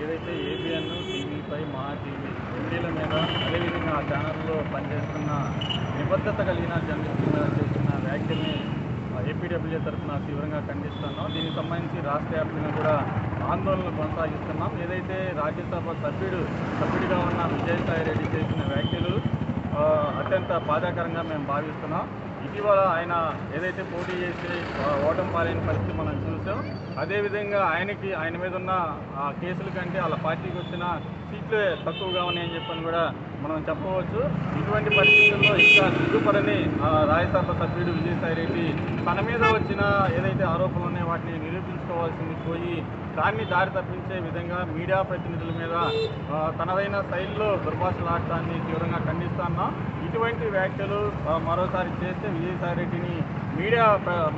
ఏదైతే ఏబిఎన్ టీవీపై మహా టీవీ ఎన్డీల మీద అదేవిధంగా ఆ ఛానల్లో పనిచేస్తున్న నిబద్ధత కలిగిన జర్నలిస్ట్ మీద చేస్తున్న వ్యాఖ్యల్ని ఏపీడబ్ల్యూ తరఫున తీవ్రంగా ఖండిస్తున్నాం. దీనికి సంబంధించి రాష్ట్ర వ్యాప్తంగా కూడా ఆందోళనలు కొనసాగిస్తున్నాం. ఏదైతే రాజ్యసభ సభ్యుడు సభ్యుడిగా ఉన్న విజయసాయి రెడ్డి చేసిన వ్యాఖ్యలు అత్యంత బాధాకరంగా మేము భావిస్తున్నాం. ఇటీవల ఆయన ఏదైతే పోటీ చేసి ఓటమి పాలైన పరిస్థితి మనం చూసాం అదేవిధంగా ఆయనకి ఆయన మీద ఉన్న ఆ, కేసుల కంటే వాళ్ళ పార్టీకి వచ్చిన సీట్లు తక్కువగా ఉన్నాయని చెప్పని కూడా మనం చెప్పవచ్చు ఇటువంటి పరిస్థితుల్లో ఇంకా సిగ్గుపడని రాజ్యసభ సభ్యుడు విజయసాయి రెడ్డి తన మీద వచ్చిన ఏదైతే ఆరోపణలు ఉన్నాయో వాటిని నిరూపించుకోవాల్సింది పోయి దాన్ని దారి తప్పించే విధంగా మీడియా ప్రతినిధుల మీద తనదైన శైలిలో దుర్భాషలు ఆడటాన్ని తీవ్రంగా ఖండిస్తున్నాం ఇటువంటి వ్యాఖ్యలు మరోసారి చేస్తే విజయసాయి రెడ్డిని మీడియా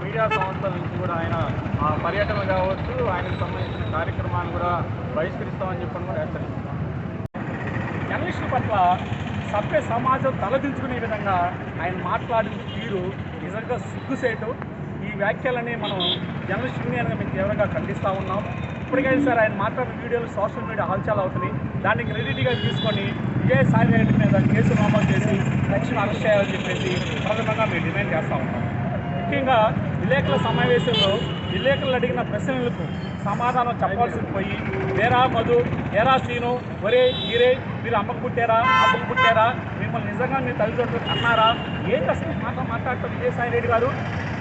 మీడియా సంస్థల నుంచి కూడా ఆయన పర్యటన కావచ్చు ఆయనకు సంబంధించిన కార్యక్రమాన్ని కూడా బహిష్కరిస్తామని చెప్పని కూడా హెచ్చరిస్తున్నాం జర్నలిస్టుల పట్ల సభ్య సమాజం తలదించుకునే విధంగా ఆయన మాట్లాడిన తీరు నిజంగా సిగ్గుసేటు. ఈ వ్యాఖ్యలని మనం జర్నలిస్ట్ యూనియన్గా మేము తీవ్రంగా ఖండిస్తూ ఉన్నాం. ఇప్పటికైనా సరే ఆయన మాట్లాడిన వీడియోలు సోషల్ మీడియా హల్చల్ అవుతున్నాయి. దాన్ని క్రెడిట్గా తీసుకొని విజయసాయి రెడ్డి మీద కేసు నమోదు చేసి తక్షణ అరెస్ట్ చేయాలని చెప్పేసి ప్రధానంగా మేము డిమాండ్ చేస్తూ ఉన్నాం. ముఖ్యంగా విలేకరుల సమావేశంలో విలేకరులు అడిగిన ప్రశ్నలకు సమాధానం చెప్పాల్సి పోయి వేరా మధు? ఏరా శ్రీను ఒరే ఈరే మీరు అమ్మకు పుట్టారా అమ్మకు పుట్టారా మిమ్మల్ని నిజంగా మీ తల్లిదండ్రులు అన్నారా? ఏంటి అసలు మాట మాట్లాడటం విజయసాయి రెడ్డి గారు?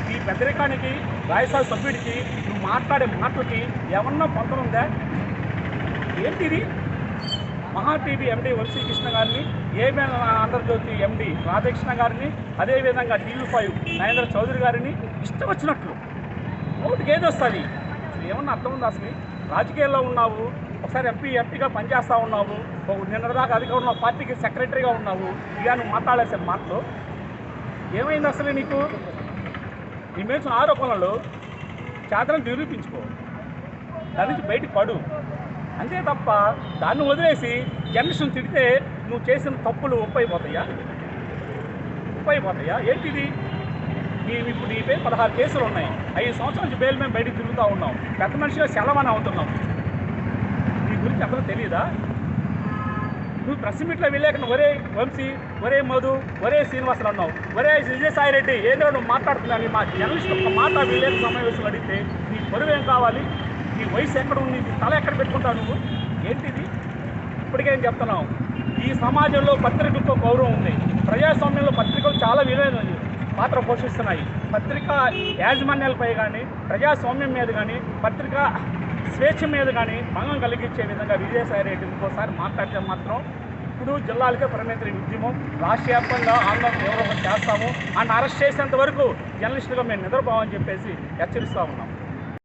ఈ పెద్దరికానికి రాయసాల సభ్యుడికి నువ్వు మాట్లాడే మాటలకి ఏమన్నా పొందనుందా? ఏంటిది? మహాటీవీ ఎండీ ఎండి వంశీ కృష్ణ గారిని ఏబిఎన్ ఆంధ్రజ్యోతి ఎండి రాధాకృష్ణ గారిని అదేవిధంగా టీవీ ఫైవ్ నరేంద్ర చౌదరి గారిని ఇష్టం వచ్చినట్లు నోటికి ఏది వస్తుంది? ఏమన్నా అర్థం ఉందా అసలు? రాజకీయాల్లో ఉన్నావు ఒకసారి ఎంపీ ఎంపీగా పనిచేస్తూ ఉన్నావు ఒక నిన్నటిదాకా అధికారంలో పార్టీకి సెక్రటరీగా ఉన్నావు ఇక నువ్వు మాట్లాడేసే మాటలు. ఏమైంది అసలు నీకు? నీ మీద ఆరోపణలు చేతలను నిరూపించుకో. దాని నుంచి బయటికి పడు. అంతే తప్ప దాన్ని వదిలేసి జనరేషన్ తిడితే నువ్వు చేసిన తప్పులు ఒప్పైపోతాయా ఒప్పైపోతాయా ఏంటిది? నీ ఇప్పుడు నీపై పదహారు కేసులు ఉన్నాయి. ఐదు సంవత్సరాల నుంచి బెయిల్ మేము బయటికి తిరుగుతూ ఉన్నాం. పెద్ద మనిషిగా సెలవని అవుతున్నాం. నీ గురించి అసలు తెలియదా నువ్వు ప్రెస్ మీట్లో వెళ్ళాక ఒరే వంశీ ఒరే మధు ఒరే శ్రీనివాసులు అన్నావు. ఒరే విజయసాయి రెడ్డి ఏదో నువ్వు మాట్లాడుతున్నావు? మా జర్నలిస్ట్ ఒక మాట విలేక సమావేశంలో అడిగితే నీ బరువు ఏం కావాలి? నీ వయసు ఎక్కడ ఉంది నీ తల ఎక్కడ పెట్టుకుంటావు నువ్వు? ఏంటిది? ఇప్పటికే నేను చెప్తున్నావు. ఈ సమాజంలో పత్రికలతో గౌరవం ఉంది. ప్రజాస్వామ్యంలో పత్రికలు చాలా విలువైన పాత్ర పోషిస్తున్నాయి. పత్రికా యాజమాన్యాలపై కానీ ప్రజాస్వామ్యం మీద కానీ పత్రికా స్వేచ్ఛ మీద కానీ భంగం కలిగించే విధంగా విజయసాయి రెడ్డి ఇంకోసారి మాట్లాడితే మాత్రం ఇప్పుడు జిల్లాలకే పరిమితి ఉద్యమం. రాష్ట్ర వ్యాప్తంగా ఆందోళన తీవ్రంగా చేస్తాము. అండ్ అరెస్ట్ చేసేంత వరకు జర్నలిస్టులుగా మేము నిద్రపోవని చెప్పేసి హెచ్చరిస్తూ ఉన్నాం.